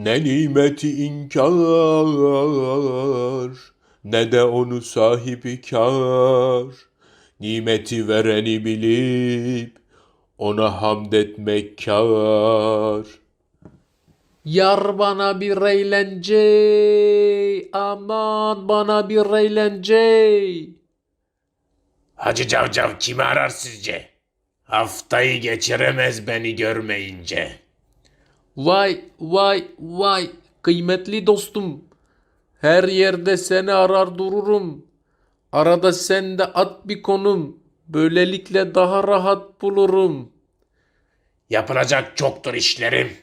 Ne nimeti inkar, ne de onu sahibi kar. Nimeti vereni bilip, ona hamd etmek kar. Yar bana bir eğlence, aman bana bir eğlence. Hacı Cavcav kimi arar sizce? Haftayı geçiremez beni görmeyince. Vay vay vay kıymetli dostum. Her yerde seni arar dururum. Arada sen de at bir konum. Böylelikle daha rahat bulurum. Yapılacak çoktur işlerim.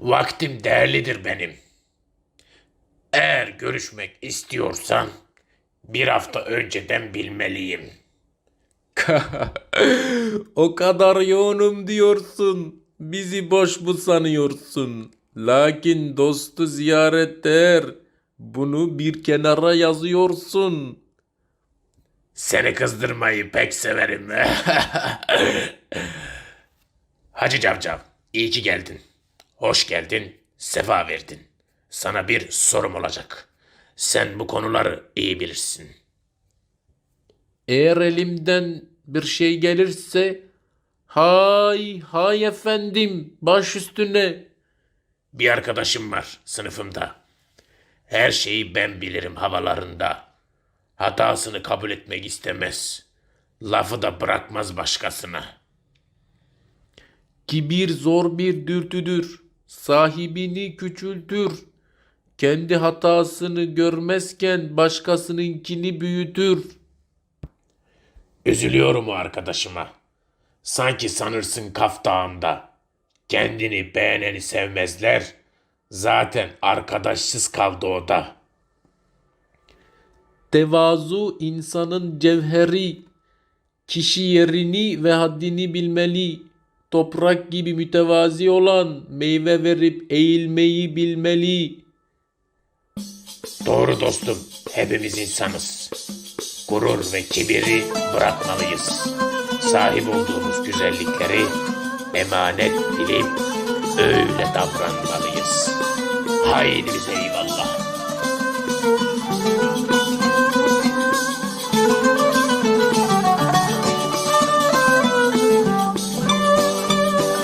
Vaktim değerlidir benim. Eğer görüşmek istiyorsan bir hafta önceden bilmeliyim. o kadar yoğunum diyorsun. Bizi boş mu sanıyorsun? Lakin dostu ziyaret der. Bunu bir kenara yazıyorsun. Seni kızdırmayı pek severim. Hacı Cavcav, iyi ki geldin. Hoş geldin, sefa verdin. Sana bir sorum olacak. Sen bu konuları iyi bilirsin. Eğer elimden bir şey gelirse hay hay efendim baş üstüne. Bir arkadaşım var sınıfımda. Her şeyi ben bilirim havalarında. Hatasını kabul etmek istemez. Lafı da bırakmaz başkasına. Kibir zor bir dürtüdür. Sahibini küçültür. Kendi hatasını görmezken başkasınınkini büyütür. Üzülüyorum o arkadaşıma. Sanki sanırsın Kaf Dağı'nda. Kendini beğeneni sevmezler. Zaten arkadaşsız kaldı o da. Tevazu insanın cevheri. Kişi yerini ve haddini bilmeli. Toprak gibi mütevazi olan meyve verip eğilmeyi bilmeli. Doğru dostum, hepimiz insanız. Gurur ve kibiri bırakmalıyız. Sahip olduğumuz güzellikleri emanet bilip öyle davranmalıyız. Haydi bize eyvallah.